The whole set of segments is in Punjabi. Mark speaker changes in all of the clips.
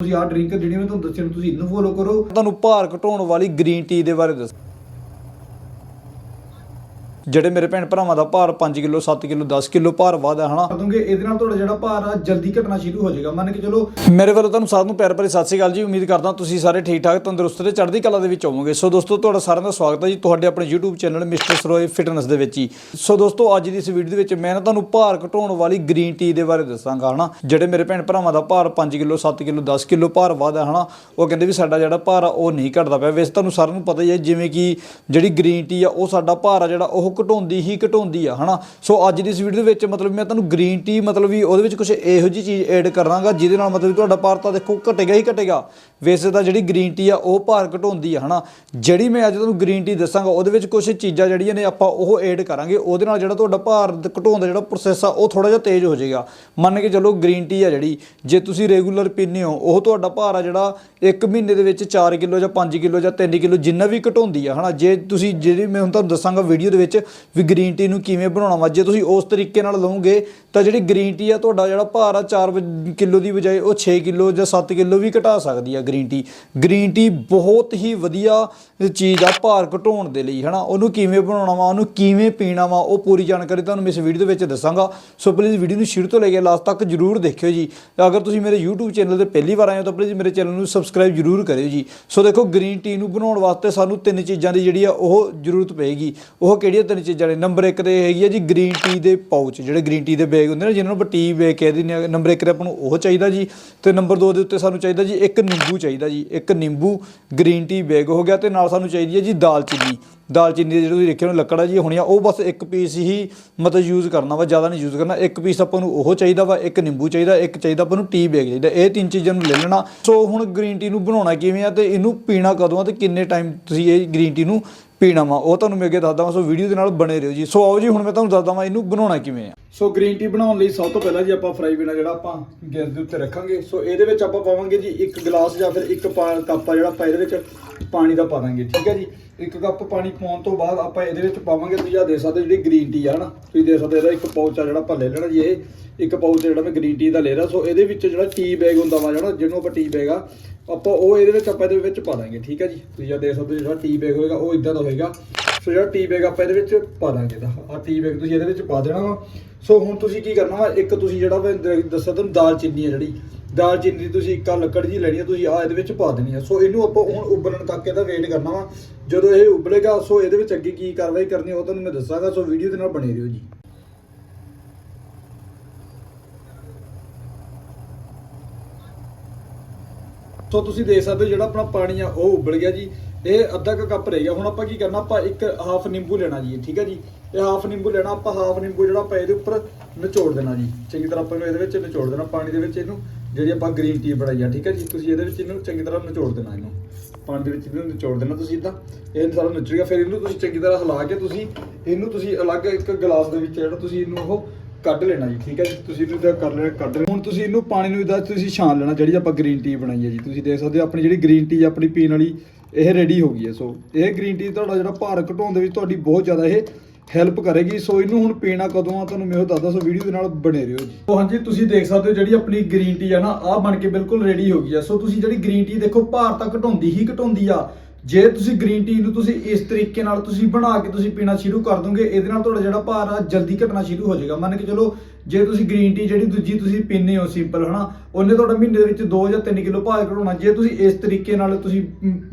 Speaker 1: ਤੁਸੀਂ ਆਹ ਡਰਿੰਕ ਜਿਹੜੀ ਮੈਂ ਤੁਹਾਨੂੰ ਦੱਸਿਆ ਨੂੰ ਤੁਸੀਂ ਇਹਨੂੰ ਫੋਲੋ ਕਰੋ। ਤੁਹਾਨੂੰ ਭਾਰ ਘਟਾਉਣ ਵਾਲੀ ਗ੍ਰੀਨ ਟੀ ਦੇ ਬਾਰੇ ਦੱਸ। ਜਿਹੜੇ ਮੇਰੇ ਭੈਣ ਭਰਾਵਾਂ ਦਾ ਭਾਰ 5 ਕਿਲੋ 7 ਕਿਲੋ 10 ਕਿਲੋ ਭਾਰ ਵਧਾ ਹਨਾ? ਦੂੰਗੇ ਇਹਦੇ ਨਾਲ ਤੁਹਾਡਾ ਜਿਹੜਾ ਭਾਰ ਆ ਜਲਦੀ ਘਟਣਾ ਸ਼ੁਰੂ ਹੋ ਜਾਏਗਾ। ਮੰਨ ਕੇ ਚਲੋ ਮੇਰੇ ਵੱਲੋਂ ਤੁਹਾਨੂੰ ਸਾਰਿਆਂ ਨੂੰ ਪਿਆਰ ਭਰੀ ਸਤਿ ਸ਼੍ਰੀ ਅਕਾਲ ਜੀ। ਉਮੀਦ ਕਰਦਾ ਤੁਸੀਂ ਸਾਰੇ ਠੀਕ ਠਾਕ ਤੰਦਰੁਸਤ ਤੇ ਚੜ੍ਹਦੀ ਕਲਾ ਦੇ ਵਿੱਚ ਹੋਵੋਗੇ। ਸੋ ਦੋਸਤੋ ਤੁਹਾਡਾ ਸਾਰਿਆਂ ਦਾ ਸਵਾਗਤ ਹੈ ਜੀ ਤੁਹਾਡੇ ਆਪਣੇ YouTube channel mister Saroye fitness ਦੇ ਵਿੱਚ ਹੀ। ਸੋ ਦੋਸਤੋ ਅੱਜ ਦੀ ਇਸ ਵੀਡੀਓ ਦੇ ਵਿੱਚ ਮੈਂ ਨਾ ਤੁਹਾਨੂੰ ਭਾਰ ਘਟਾਉਣ ਵਾਲੀ ਗ੍ਰੀਨ ਟੀ ਦੇ ਬਾਰੇ ਦੱਸਾਂਗਾ ਹਨਾ? ਜਿਹੜੇ ਮੇਰੇ ਭੈਣ ਭਰਾਵਾਂ ਦਾ ਭਾਰ 5 ਕਿਲੋ 7 ਕਿਲੋ 10 ਕਿਲੋ ਭਾਰ ਵਧਾ ਹਨਾ? ਉਹ ਕਹਿੰਦੇ ਵੀ ਸਾਡਾ ਜਿਹੜਾ ਭਾਰ ਆ ਉਹ ਨਹੀਂ ਘਟਦਾ ਪਿਆ। ਵੈਸੇ ਤੁਹਾਨੂੰ ਸਾਰਿਆਂ ਨੂੰ ਪਤਾ ਹੀ ਹੈ ਜਿਵੇਂ ਕਿ ਜਿਹੜੀ ਗ੍ਰੀਨ ਟੀ ਆ ਉਹ ਸਾਡਾ ਭਾਰ ਆ ਜਿਹੜਾ ਉਹ ਘਟਾਉਂਦੀ ਹੀ ਘਟਾਉਂਦੀ ਆ, ਹਨਾ? ਸੋ ਅੱਜ ਦੀ ਇਸ ਵੀਡੀਓ ਦੇ ਵਿੱਚ ਮਤਲਬ ਮੈਂ ਤੁਹਾਨੂੰ ਗ੍ਰੀਨ ਟੀ ਮਤਲਬ ਵੀ ਉਹਦੇ ਵਿੱਚ ਕੁਝ ਇਹੋ ਜਿਹੀ ਚੀਜ਼ ਐਡ ਕਰਾਂਗਾ, ਜਿਹਦੇ ਨਾਲ ਮਤਲਬ ਵੀ ਤੁਹਾਡਾ ਭਾਰ ਤਾਂ ਦੇਖੋ ਘਟੇਗਾ ਹੀ ਘਟੇਗਾ। ਵੈਸੇ ਤਾਂ ਜਿਹੜੀ ਗ੍ਰੀਨ ਟੀ ਆ, ਉਹ ਭਾਰ ਘਟਾਉਂਦੀ ਆ, ਹਨਾ? ਜਿਹੜੀ ਮੈਂ ਅੱਜ ਤੁਹਾਨੂੰ ਗ੍ਰੀਨ ਟੀ ਦੱਸਾਂਗਾ, ਉਹਦੇ ਵਿੱਚ ਕੁਝ ਚੀਜ਼ਾਂ ਜਿਹੜੀਆਂ ਨੇ ਆਪਾਂ ਉਹ ਐਡ ਕਰਾਂਗੇ, ਉਹਦੇ ਨਾਲ ਜਿਹੜਾ ਤੁਹਾਡਾ ਭਾਰ ਘਟਾਉਣ ਦਾ ਜਿਹੜਾ ਪ੍ਰੋਸੈਸ ਆ, ਉਹ ਥੋੜਾ ਜਿਹਾ ਤੇਜ਼ ਹੋ ਜਾਏਗਾ। ਮੰਨ ਕੇ ਚੱਲੋ ਗ੍ਰੀਨ ਟੀ ਆ ਜਿਹੜੀ, ਜੇ ਤੁਸੀਂ ਰੈਗੂਲਰ ਪੀਂਦੇ ਹੋ, ਉਹ ਤੁਹਾਡਾ ਭਾਰ ਆ ਜਿਹੜਾ ਇੱਕ ਮਹੀਨੇ ਦੇ ਵਿੱਚ 4 ਕਿਲੋ ਜਾਂ 5 ਕਿਲੋ ਜਾਂ 3 ਕਿਲੋ ਜਿੰਨਾ ਵੀ ਘਟਾਉਂਦੀ ਆ, ਹਨਾ? ਜੇ ਤੁਸੀਂ ਜਿਹੜੀ ਮੈਂ ਹੁਣ ਤੁਹਾਨੂੰ ਦੱਸਾਂਗਾ ਵੀਡੀਓ ਦੇ ਵਿੱਚ ਵੀ ਗ੍ਰੀਨ ਟੀ ਨੂੰ ਕਿਵੇਂ ਬਣਾਉਣਾ ਵਾ? ਜੇ ਤੁਸੀਂ ਉਸ ਤਰੀਕੇ ਨਾਲ ਲਓਗੇ, ਤਾਂ ਜਿਹੜੀ ਗ੍ਰੀਨ ਟੀ ਆ ਤੁਹਾਡਾ ਜਿਹੜਾ ਭਾਰ ਆ 4 ਕਿਲੋ ਦੀ ਬਜਾਏ ਉਹ 6 ਕਿਲੋ ਜਾਂ 7 ਕਿਲੋ ਵੀ ਘਟਾ ਸਕਦੀ ਆ ਗ੍ਰੀਨ ਟੀ ਗ੍ਰੀਨ ਟੀ ਬਹੁਤ ਹੀ ਵਧੀਆ ਚੀਜ਼ ਆ ਭਾਰ ਘਟਾਉਣ ਦੇ ਲਈ, ਹਨਾ? ਉਹਨੂੰ ਕਿਵੇਂ ਬਣਾਉਣਾ ਵਾ, ਉਹਨੂੰ ਕਿਵੇਂ ਪੀਣਾ ਵਾ, ਉਹ ਪੂਰੀ ਜਾਣਕਾਰੀ ਤੁਹਾਨੂੰ ਮੈਂ ਇਸ ਵੀਡੀਓ ਦੇ ਵਿੱਚ ਦੱਸਾਂਗਾ। ਸੋ ਪਲੀਜ਼ ਵੀਡੀਓ ਨੂੰ ਸ਼ੁਰੂ ਤੋਂ ਲੈ ਕੇ ਲਾਸਟ ਤੱਕ ਜਰੂਰ ਦੇਖਿਓ ਜੀ। ਅਗਰ ਤੁਸੀਂ ਮੇਰੇ YouTube ਚੈਨਲ ਤੇ ਪਹਿਲੀ ਵਾਰ ਆਏ ਹੋ, ਤਾਂ ਪਲੀਜ਼ ਮੇਰੇ ਚੈਨਲ ਨੂੰ ਸਬਸਕ੍ਰਾਈਬ ਜਰੂਰ ਕਰਿਓ ਜੀ। ਸੋ ਦੇਖੋ ਗ੍ਰੀਨ ਟੀ ਨੂੰ ਬਣਾਉਣ ਵਾਸਤੇ ਸਾਨੂੰ ਤਿੰਨ ਚੀਜ਼ਾਂ ਦੀ ਜਿਹੜੀ ਆ ਉਹ ਜ਼ਰੂਰਤ ਪਏਗੀ। ਉਹ ਕਿਹੜੀਆਂ ਤਿੰਨ ਚੀਜ਼ਾਂ ਨੇ ਨੰਬਰ 1 ਤੇ ਹੈਗੀ ਆ ਜੀ ਗ੍ਰੀਨ ਟੀ ਦੇ ਪਾਊਚ, ਜਿਹੜੇ ਗ੍ਰੀਨ ਟੀ ਦੇ ਬੈਗ ਹੁੰਦੇ ਨੇ ਜਿਹਨਾਂ ਨੂੰ ਆਪਾਂ ਟੀ ਬੈਗ ਕਹਿ ਦਿੰਦੇ ਆ ਨੰਬਰ 1 ਤੇ ਆਪਾਂ ਨੂੰ ਉਹ ਚਾਹੀਦਾ ਜੀ। ਤੇ ਨੰਬਰ 2 ਦੇ ਉੱਤੇ ਸਾਨੂੰ ਚਾਹੀਦਾ ਜੀ ਇੱਕ ਨਿੰਬੂ ਚਾਹੀਦਾ ਜੀ। ਇੱਕ ਨਿੰਬੂ ਗ੍ਰੀਨ ਟੀ ਬੈਗ ਹੋ ਗਿਆ ਤੇ ਨਾਲ ਸਾਨੂੰ ਚਾਹੀਦੀ ਹੈ ਜੀ ਦਾਲਚੀਨੀ ਦਾਲਚੀਨੀ ਦੇ ਜਿਹੜੇ ਤੁਸੀਂ ਦੇਖਿਆ ਨੂੰ ਲੱਕੜਾਂ ਜੀ ਹੋਣੀਆਂ, ਉਹ ਬਸ ਇੱਕ ਪੀਸ ਹੀ ਮਤਲਬ ਯੂਜ਼ ਕਰਨਾ ਵਾ, ਜ਼ਿਆਦਾ ਨਹੀਂ ਯੂਜ਼ ਕਰਨਾ। ਇੱਕ ਪੀਸ ਆਪਾਂ ਨੂੰ ਉਹ ਚਾਹੀਦਾ ਵਾ, ਇੱਕ ਨਿੰਬੂ ਚਾਹੀਦਾ, ਇੱਕ ਚਾਹੀਦਾ ਆਪਾਂ ਨੂੰ ਟੀ ਬੈਗ ਚਾਹੀਦਾ। ਇਹ ਤਿੰਨ ਚੀਜ਼ਾਂ ਨੂੰ ਲੈ ਲੈਣਾ। ਸੋ ਹੁਣ ਗ੍ਰੀਨ ਟੀ ਨੂੰ ਬਣਾਉਣਾ ਕਿਵੇਂ ਆ ਤੇ ਇਹਨੂੰ ਪੀਣਾ ਕਦੋਂ ਆ ਤੇ ਕਿੰਨੇ ਟਾਈਮ ਤੁਸੀਂ ਇਹ ਗ੍ਰੀਨ ਟੀ ਨੂੰ ਪੀਣਾ ਵਾ, ਉਹ ਤੁਹਾਨੂੰ ਮੈਂ ਅੱਗੇ ਦੱਸਦਾ ਸੋ ਵੀਡੀਓ ਦੇ ਨਾਲ ਬਣੇ ਰਹੋ ਜੀ। ਸੋ ਆਓ ਜੀ, ਹੁਣ ਮੈਂ ਤੁਹਾਨੂੰ ਦੱਸਦਾ ਵਾਂ, ਇਹਨੂੰ ਬਣਾਉਣਾ ਕਿਵੇਂ ਆ। ਸੋ ਗ੍ਰੀਨ ਟੀ ਬਣਾਉਣ ਲਈ ਸਭ ਤੋਂ ਪਹਿਲਾਂ ਜੀ ਆਪਾਂ ਫਰਾਈ ਪੀਣਾ ਜਿਹੜਾ ਆਪਾਂ ਗੈਸ ਦੇ ਉੱਤੇ ਰੱਖਾਂਗੇ। ਸੋ ਇਹਦੇ ਵਿੱਚ ਆਪਾਂ ਪਾਵਾਂਗੇ ਜੀ ਇੱਕ ਗਲਾਸ ਜਾਂ ਫਿਰ ਇੱਕ ਪਾ- ਕੱਪ ਆ ਜਿਹੜਾ ਆਪਾਂ ਇਹਦੇ ਵਿੱਚ ਪਾਣੀ ਦਾ ਪਾ ਦਾਂਗੇ, ਠੀਕ ਹੈ ਜੀ? ਇੱਕ ਕੱਪ ਪਾਣੀ ਪਾਉਣ ਤੋਂ ਬਾਅਦ ਆਪਾਂ ਇਹਦੇ ਵਿੱਚ ਪਾਵਾਂਗੇ ਤੁਸੀਂ ਆ ਦੇ ਸਕਦੇ ਜਿਹੜੀ ਗ੍ਰੀਨ ਟੀ ਆ, ਹਨਾ? ਤੁਸੀਂ ਦੇ ਸਕਦੇ ਇਹਦਾ ਇੱਕ ਪਾਊਚ ਆ ਜਿਹੜਾ ਆਪਾਂ ਲੈ ਲੈਣਾ ਜੀ ਇਹ। ਇੱਕ ਪਾਊਚ ਜਿਹੜਾ ਮੈਂ ਗ੍ਰੀਨ ਟੀ ਦਾ ਲੈ ਰਿਹਾ। ਸੋ ਇਹਦੇ ਵਿੱਚ ਜਿਹੜਾ ਟੀ ਬੈਗ ਹੁੰਦਾ ਵਾ ਜਿਹੜਾ ਜਿਹਨੂੰ ਆਪਾਂ ਟੀ ਬੈਗ ਆ, ਆਪਾਂ ਉਹ ਇਹਦੇ ਵਿੱਚ ਆਪਾਂ ਇਹਦੇ ਵਿੱਚ ਪਾ ਦਾਂਗੇ, ਠੀਕ ਹੈ ਜੀ? ਤੁਸੀਂ ਆ ਦੇ ਸਕਦੇ ਜਿਹੜਾ ਟੀ ਬੈਗ ਹੋਏਗਾ, ਉਹ ਇਦਾਂ ਦਾ ਹੋਏਗਾ। ਸੋ ਜਿਹੜਾ ਟੀ ਬੈਗ ਆਪਾਂ ਇਹਦੇ ਵਿੱਚ ਪਾ ਦਾਂਗੇ ਦਾ ਆ ਟੀ ਬੈਗ ਤੁਸੀਂ ਇਹਦੇ ਵਿੱਚ ਪਾ ਦੇਣਾ ਵਾ। ਸੋ ਹੁਣ ਤੁਸੀਂ ਕੀ ਕਰਨਾ ਵਾ? ਇੱਕ ਤੁਸੀਂ ਜਿਹੜਾ ਮੈਂ ਦ- ਦੱਸਿਆ ਤੁਹਾਨੂੰ ਦਾਲਚੀਨੀ ਹੈ ਜਿਹੜੀ। ਦਾਲਚੀਨੀ ਦੀ ਤੁਸੀਂ ਇੱਕ ਲੱਕੜ ਜੀ ਲੈਣੀ ਹੈ ਤੁਸੀਂ ਆ ਇਹਦੇ ਵਿੱਚ ਪਾ ਦੇਣੀ ਆ। ਸੋ ਇਹਨੂੰ ਆਪਾਂ ਹੁਣ ਉਬਲਣ ਤੱਕ ਇਹਦਾ ਵੇਟ ਕਰਨਾ ਵਾ। ਜਦੋਂ ਇਹ ਉਬਲੇਗਾ, ਸੋ ਇਹਦੇ ਵਿੱਚ ਅੱਗੇ ਕੀ ਕਾਰਵਾਈ ਕਰਨੀ ਆ, ਉਹ ਤੁਹਾਨੂੰ ਮੈਂ ਦੱਸਾਂਗਾ। ਸੋ ਵੀਡੀਓ ਦੇ ਨਾਲ ਬਣੇ ਰਹੋ ਜੀ। ਸੋ ਤੁਸੀਂ ਦੇਖ ਸਕਦੇ ਹੋ ਜਿਹੜਾ ਆਪਣਾ ਪਾਣੀ ਆ, ਉਹ ਉਬਲ ਗਿਆ ਜੀ। ਇਹ ਅੱਧਾ ਕੁ ਕੱਪ ਰਹਿ ਗਿਆ। ਹੁਣ ਆਪਾਂ ਕੀ ਕਰਨਾ, ਆਪਾਂ ਇੱਕ ਹਾਫ ਨਿੰਬੂ ਲੈਣਾ ਜੀ, ਠੀਕ ਹੈ ਜੀ। ਇਹ ਹਾਫ ਨਿੰਬੂ ਲੈਣਾ, ਆਪਾਂ ਹਾਫ ਨਿੰਬੂ ਜਿਹੜਾ ਆਪਾਂ ਇਹਦੇ ਉੱਪਰ ਨਿਚੋੜ ਦੇਣਾ ਜੀ। ਚੰਗੀ ਤਰ੍ਹਾਂ ਆਪਾਂ ਇਹਨੂੰ ਇਹਦੇ ਵਿੱਚ ਨਿਚੋੜ ਦੇਣਾ, ਪਾਣੀ ਦੇ ਵਿੱਚ ਇਹਨੂੰ ਜਿਹੜੀ ਆਪਾਂ ਗ੍ਰੀਨ ਟੀ ਬਣਾਈ ਆ, ਠੀਕ ਹੈ ਜੀ? ਤੁਸੀਂ ਇਹਦੇ ਵਿੱਚ ਇਹਨੂੰ ਚੰਗੀ ਤਰ੍ਹਾਂ ਨਿਚੋੜ ਦੇਣਾ ਇਹਨੂੰ। ਪਾਣੀ ਦੇ ਵਿੱਚ ਇਹਨੂੰ ਨਿਚੋੜ ਦੇਣਾ ਤੁਸੀਂ ਇਦਾਂ। ਇਹ ਸਾਰਾ ਨਿਚੜ ਗਿਆ, ਫਿਰ ਇਹਨੂੰ ਤੁਸੀਂ ਚੰਗੀ ਤਰ੍ਹਾਂ ਹਿਲਾ ਕੇ ਤੁਸੀਂ ਇਹਨੂੰ ਤੁਸੀਂ ਅਲੱਗ ਇੱਕ ਗਲਾਸ ਦੇ ਵਿੱਚ ਜਿਹੜਾ ਤੁਸੀਂ ਇਹਨੂੰ ਉਹ ਕੱਢ ਲੈਣਾ ਜੀ, ਠੀਕ ਹੈ ਜੀ? ਤੁਸੀਂ ਇਹਨੂੰ ਇਦਾਂ ਕਰ ਲੈਣਾ, ਕੱਢ ਲੈਣਾ। ਹੁਣ ਤੁਸੀਂ ਇਹਨੂੰ ਪਾਣੀ ਨੂੰ ਇਦਾਂ ਤੁਸੀਂ ਛਾਣ ਲੈਣਾ, ਜਿਹੜੀ ਆਪਾਂ ਗ੍ਰੀਨ ਟੀ ਬਣਾਈ ਹੈ ਜੀ। ਤੁਸੀਂ ਦੇਖ ਸਕਦੇ ਹੋ ਆਪਣੀ ਜਿਹੜੀ ਗ੍ਰੀਨ ਟੀ ਆਪਣੀ ਪੀਣ ਵਾਲੀ, ਇਹ ਰੈਡੀ ਹੋ ਗਈ ਹੈ। ਸੋ ਇਹ ਗ੍ਰੀਨ ਟੀ ਤੁਹਾਡਾ ਜਿਹੜਾ ਭਾਰ ਘਟਾਉਣ ਦੇ ਵਿੱਚ ਤੁਹਾਡੀ ਬਹੁਤ ਜ਼ਿਆਦਾ ਇਹ ਹੈਲਪ ਕਰੇਗੀ। ਸੋ ਇਹਨੂੰ ਹੁਣ ਪੀਣਾ ਕਦੋਂ ਆ ਤੁਹਾਨੂੰ ਮੈਂ ਉਹ ਦੱਸਦਾ। ਸੋ ਵੀਡੀਓ ਦੇ ਨਾਲ ਬਣੇ ਰਹੋ ਜੀ। ਸੋ ਹਾਂਜੀ, ਤੁਸੀਂ ਦੇਖ ਸਕਦੇ ਹੋ ਜਿਹੜੀ ਆਪਣੀ ਗ੍ਰੀਨ ਟੀ ਆ ਨਾ, ਆਹ ਬਣ ਕੇ ਬਿਲਕੁਲ ਰੈਡੀ ਹੋ ਗਈ ਆ। ਸੋ ਤੁਸੀਂ ਜਿਹੜੀ ਗ੍ਰੀਨ ਟੀ ਦੇਖੋ, ਭਾਰ ਤਾਂ ਘਟਾਉਂਦੀ ਹੀ ਘਟਾਉਂਦੀ ਆ। ਜੇ ਤੁਸੀਂ ਗ੍ਰੀਨ ਟੀ ਨੂੰ ਤੁਸੀਂ ਇਸ ਤਰੀਕੇ ਨਾਲ ਤੁਸੀਂ ਬਣਾ ਕੇ ਤੁਸੀਂ ਪੀਣਾ ਸ਼ੁਰੂ ਕਰ ਦੋਗੇ, ਇਹਦੇ ਨਾਲ ਤੁਹਾਡਾ ਜਿਹੜਾ ਭਾਰ ਆ, ਜਲਦੀ ਘਟਣਾ ਸ਼ੁਰੂ ਹੋ ਜਾਏਗਾ। ਮੰਨ ਕੇ ਚਲੋ, ਜੇ ਤੁਸੀਂ ਗ੍ਰੀਨ ਟੀ ਜਿਹੜੀ ਦੂਜੀ ਤੁਸੀਂ ਪੀਂਦੇ ਹੋ ਸਿੰਪਲ ਹਨਾ, ਉਹਨੇ ਤੁਹਾਡਾ ਮਹੀਨੇ ਦੇ ਵਿੱਚ 2 ਜਾਂ 3 ਕਿਲੋ ਭਾਰ ਘਟਾਉਣਾ। ਜੇ ਤੁਸੀਂ ਇਸ ਤਰੀਕੇ ਨਾਲ ਤੁਸੀਂ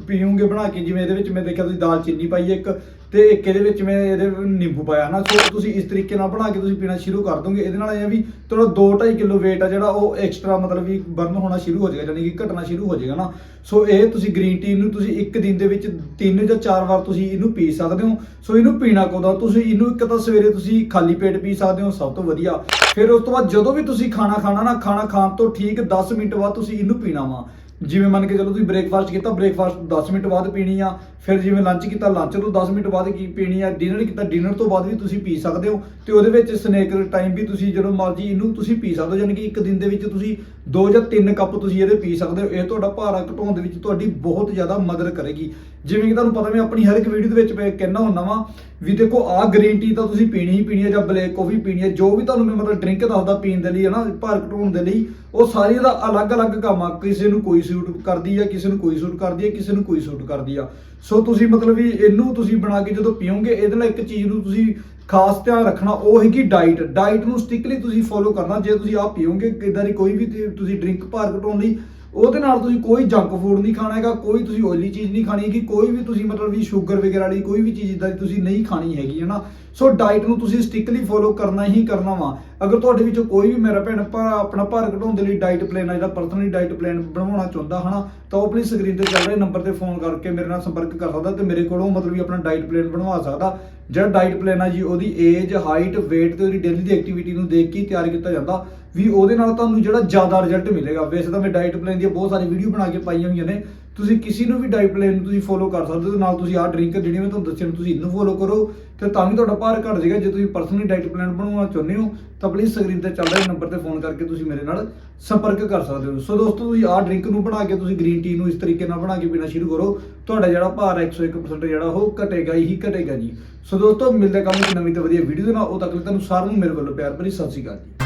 Speaker 1: ਪੀਓਗੇ ਬਣਾ ਕੇ, ਜਿਵੇਂ ਇਹਦੇ ਵਿੱਚ ਮੈਂ ਦੇਖਿਆ, ਤੁਸੀਂ ਦਾਲ ਚੀਨੀ ਪਾਈ ਇੱਕ ਤੇ ਇੱਕ ਇਹਦੇ ਵਿੱਚ ਮੈਂ ਇਹਦੇ ਨਿੰਬੂ ਪਾਇਆ ਹਨਾ ਸੋ ਤੁਸੀਂ ਇਸ ਤਰੀਕੇ ਨਾਲ ਬਣਾ ਕੇ ਤੁਸੀਂ ਪੀਣਾ ਸ਼ੁਰੂ ਕਰ ਦੋਗੇ। ਇਹਦੇ ਨਾਲ ਇਹ ਆ ਵੀ ਤੁਹਾਡਾ 2.5 ਕਿਲੋ weight ਆ ਜਿਹੜਾ ਉਹ ਐਕਸਟਰਾ ਮਤਲਬ ਵੀ ਬਰਨ ਹੋਣਾ ਸ਼ੁਰੂ ਹੋ ਜਾਏਗਾ ਯਾਨੀ ਕਿ ਘਟਣਾ ਸ਼ੁਰੂ ਹੋ ਜਾਏਗਾ ਨਾ। ਸੋ ਇਹ ਤੁਸੀਂ ਗ੍ਰੀਨ ਟੀ ਨੂੰ ਤੁਸੀਂ ਇੱਕ ਦਿਨ ਦੇ ਵਿੱਚ ਤਿੰਨ ਜਾਂ ਚਾਰ ਵਾਰ ਤੁਸੀਂ ਇਹਨੂੰ ਪੀ ਸਕਦੇ ਹੋ। ਸੋ ਇਹਨੂੰ ਪੀਣਾ ਕਦੋਂ? ਤੁਸੀਂ ਇਹਨੂੰ ਇੱਕ ਤਾਂ ਸਵੇਰੇ ਤੁਸੀਂ ਖਾਲੀ ਪੇਟ ਪੀ ਸਕਦੇ ਹੋ, ਸਭ ਤੋਂ ਵਧੀਆ। ਫਿਰ ਉਸ ਤੋਂ ਬਾਅਦ ਜਦੋਂ ਵੀ ਤੁਸੀਂ ਖਾਣਾ ਖਾਣਾ ਨਾ, ਖਾਣਾ ਖਾਣ ਤੋਂ ਠੀਕ 10 ਮਿੰਟ ਬਾਅਦ ਤੁਸੀਂ ਇਹਨੂੰ ਪੀਣਾ ਵਾ। ਜਿਵੇਂ ਮੰਨ ਕੇ ਚਲੋ ਤੁਸੀਂ ਬ੍ਰੇਕਫਾਸਟ ਕੀਤਾ ਬ੍ਰੇਕਫਾਸਟ 10 ਮਿੰਟ ਬਾਅਦ ਪੀਣੀ ਆ, ਫਿਰ ਜਿਵੇਂ ਲੰਚ ਕੀਤਾ ਲੰਚ ਤੋਂ 10 ਮਿੰਟ ਬਾਅਦ ਕੀ ਪੀਣੀ ਆ ਡਿਨਰ ਕੀਤਾ ਡਿਨਰ ਤੋਂ ਬਾਅਦ ਵੀ ਤੁਸੀਂ ਪੀ ਸਕਦੇ ਹੋ ਤੇ ਉਹਦੇ ਵਿੱਚ ਸਨੈਕ ਟਾਈਮ ਵੀ ਤੁਸੀਂ ਜਦੋਂ ਮਰਜ਼ੀ ਇਹਨੂੰ ਤੁਸੀਂ ਪੀ ਸਕਦੇ ਹੋ ਯਾਨੀ ਕਿ ਇੱਕ ਦਿਨ ਦੇ ਵਿੱਚ ਤੁਸੀਂ 2 ਜਾਂ 3 ਕੱਪ ਤੁਸੀਂ ਇਹਦੇ ਪੀ ਸਕਦੇ ਹੋ, ਇਹ ਤੁਹਾਡਾ ਭਾਰਾ ਘਟਾਉਣ ਦੇ ਵਿੱਚ ਤੁਹਾਡੀ ਬਹੁਤ ਜ਼ਿਆਦਾ ਮਦਦ ਕਰੇਗੀ। ਜਿਵੇਂ ਕਿ ਤੁਹਾਨੂੰ ਪਤਾ ਮੈਂ ਆਪਣੀ ਹਰ ਇੱਕ ਵੀਡੀਓ ਦੇ ਵਿੱਚ ਮੈਂ ਕਹਿਣਾ ਹੁੰਦਾ ਵਾਂ ਵੀ ਦੇਖੋ, ਆਹ ਗ੍ਰੀਨ ਟੀ ਤਾਂ ਤੁਸੀਂ ਪੀਣੀ ਹੀ ਪੀਣੀ ਹੈ ਜਾਂ ਬਲੈਕ ਕਾਫੀ ਪੀਣੀ ਹੈ, ਜੋ ਵੀ ਤੁਹਾਨੂੰ ਮੈਂ ਮਤਲਬ ਡਰਿੰਕ ਦੱਸਦਾ ਪੀਣ ਦੇ ਲਈ ਹੈ ਨਾ, ਭਾਰ ਘਟਾਉਣ ਦੇ ਲਈ, ਉਹ ਸਾਰੀ ਦਾ ਅਲੱਗ-ਅਲੱਗ ਕੰਮ ਆ। ਕਿਸੇ ਨੂੰ ਕੋਈ ਸੂਟ ਕਰਦੀ ਆ, ਕਿਸੇ ਨੂੰ ਕੋਈ ਸੂਟ ਕਰਦੀ ਹੈ ਕਿਸੇ ਨੂੰ ਕੋਈ ਸੂਟ ਕਰਦੀ ਆ। ਸੋ ਤੁਸੀਂ ਮਤਲਬ ਵੀ ਇਹਨੂੰ ਤੁਸੀਂ ਬਣਾ ਕੇ ਜਦੋਂ ਪੀਓਗੇ, ਇਹਦੇ ਨਾਲ ਇੱਕ ਚੀਜ਼ ਨੂੰ ਤੁਸੀਂ ਖਾਸ ਧਿਆਨ ਰੱਖਣਾ, ਉਹ ਹੈਗੀ ਡਾਈਟ ਡਾਈਟ ਨੂੰ ਸਟ੍ਰਿਕਟਲੀ ਤੁਸੀਂ ਫੋਲੋ ਕਰਨਾ, ਜੇ ਤੁਸੀਂ ਆਹ ਪੀਓਗੇ ਇਦਾਂ ਦੀ ਕੋਈ ਵੀ ਤੁਸੀਂ ਡਰਿੰਕ ਭਾਰ ਘਟਾਉਣ ਲਈ ਉਹਦੇ ਨਾਲ ਤੁਸੀਂ ਕੋਈ ਜੰਕ ਫੂਡ ਨਹੀਂ ਖਾਣਾ ਹੈਗਾ, ਕੋਈ ਤੁਸੀਂ ਓਇਲੀ ਚੀਜ਼ ਨਹੀਂ ਖਾਣੀ ਹੈਗੀ, ਕੋਈ ਵੀ ਤੁਸੀਂ ਮਤਲਬ ਵੀ ਸ਼ੂਗਰ ਵਗੈਰਾ ਵਾਲੀ ਕੋਈ ਵੀ ਚੀਜ਼ ਇਦਾਂ ਦੀ ਤੁਸੀਂ ਨਹੀਂ ਖਾਣੀ ਹੈਗੀ ਹੈ ਨਾ ਸੋ ਡਾਈਟ ਨੂੰ ਤੁਸੀਂ ਸਟ੍ਰਿਕਟਲੀ ਫੋਲੋ ਕਰਨਾ ਹੀ ਕਰਨਾ ਵਾ। ਅਗਰ ਤੁਹਾਡੇ ਵਿੱਚੋਂ ਕੋਈ ਵੀ ਮੇਰਾ ਭੈਣ ਭਰਾ ਆਪਣਾ ਭਾਰ ਘਟਾਉਣ ਦੇ ਲਈ ਡਾਈਟ ਪਲਾਨ ਆ, ਜਿਹੜਾ ਪਰਸਨਲੀ ਡਾਈਟ ਪਲਾਨ ਬਣਾਉਣਾ ਚਾਹੁੰਦਾ ਹਨਾ, ਤਾਂ ਉਹ ਆਪਣੀ ਸਕਰੀਨ ਤੇ ਚੱਲ ਰਹੇ ਨੰਬਰ ਤੇ ਫੋਨ ਕਰਕੇ ਮੇਰੇ ਨਾਲ ਸੰਪਰਕ ਕਰ ਸਕਦਾ ਤੇ ਮੇਰੇ ਕੋਲੋਂ ਮਤਲਬ ਵੀ ਆਪਣਾ ਡਾਈਟ ਪਲਾਨ ਬਣਵਾ ਸਕਦਾ। ਜਿਹੜਾ ਡਾਈਟ ਪਲਾਨ ਆ ਜੀ, ਉਹਦੀ ਏਜ ਹਾਈਟ weight ਤੇ ਉਹਦੀ ਡੇਲੀ ਦੀ ਐਕਟੀਵਿਟੀ ਨੂੰ ਦੇਖ ਕੇ ਹੀ ਤਿਆਰ ਕੀਤਾ ਜਾਂਦਾ। ਵੀ ਉਹਦੇ ਨਾਲ ਤੁਹਾਨੂੰ ਜਿਹੜਾ ਜ਼ਿਆਦਾ ਰਿਜ਼ਲਟ ਮਿਲੇਗਾ। ਵੈਸੇ ਤਾਂ ਮੈਂ ਡਾਈਟ ਪਲਾਨ ਦੀਆਂ ਬਹੁਤ ਸਾਰੀ ਵੀਡੀਓ ਬਣਾ ਕੇ ਪਾਈਆਂ ਹੋਈਆਂ ਨੇ। ਤੁਸੀਂ ਕਿਸੇ ਨੂੰ ਵੀ ਡਾਈਟ ਪਲਾਨ ਨੂੰ ਤੁਸੀਂ ਫੋਲੋ ਕਰ ਸਕਦੇ ਹੋ ਤੇ ਨਾਲ ਤੁਸੀਂ ਆਹ ਡਰਿੰਕ ਜਿਹੜੀ ਮੈਂ ਤੁਹਾਨੂੰ ਦੱਸਿਆ ਤੁਸੀਂ ਇਹਨੂੰ ਫੋਲੋ ਕਰੋ ਤੇ ਤਾਂ ਵੀ ਤੁਹਾਡਾ ਭਾਰ ਘਟ ਜਾਏਗਾ। ਜੇ ਤੁਸੀਂ ਪਰਸਨਲੀ ਡਾਈਟ ਪਲਾਨ ਬਣਾਉਣਾ ਚਾਹੁੰਦੇ ਹੋ, ਤਾਂ ਪਲੀਜ਼ ਸਕਰੀਨ ਤੇ ਚੱਲ ਰਹੇ ਨੰਬਰ ਤੇ ਫੋਨ ਕਰਕੇ ਤੁਸੀਂ ਮੇਰੇ ਨਾਲ ਸੰਪਰਕ ਕਰ ਸਕਦੇ ਹੋ। ਸੋ ਦੋਸਤੋ, ਤੁਸੀਂ ਆਹ ਡਰਿੰਕ ਨੂੰ ਬਣਾ ਕੇ ਤੁਸੀਂ ਗ੍ਰੀਨ ਟੀ ਨੂੰ ਇਸ ਤਰੀਕੇ ਨਾਲ ਬਣਾ ਕੇ ਪੀਣਾ ਸ਼ੁਰੂ ਕਰੋ। ਤੁਹਾਡਾ ਜਿਹੜਾ ਭਾਰ ਹੈ 101% ਜਿਹੜਾ, ਉਹ ਘਟੇਗਾ ਹੀ ਘਟੇਗਾ ਜੀ। ਸੋ ਦੋਸਤੋ, ਮਿਲਦੇ ਹਾਂ ਨੂੰ ਨਵੀਂ ਤੇ ਵਧੀਆ ਵੀਡੀਓ ਦੇ ਨਾਲ। ਉਹ ਤੱਕ ਲਈ ਤੁਹਾਨੂੰ ਸਾਰਿਆਂ ਨੂੰ ਮੇਰੇ ਵੱਲੋਂ ਪਿਆਰ ਭਰੀ ਸਤਿ ਸ਼੍ਰੀ ਅਕਾਲ ਜੀ।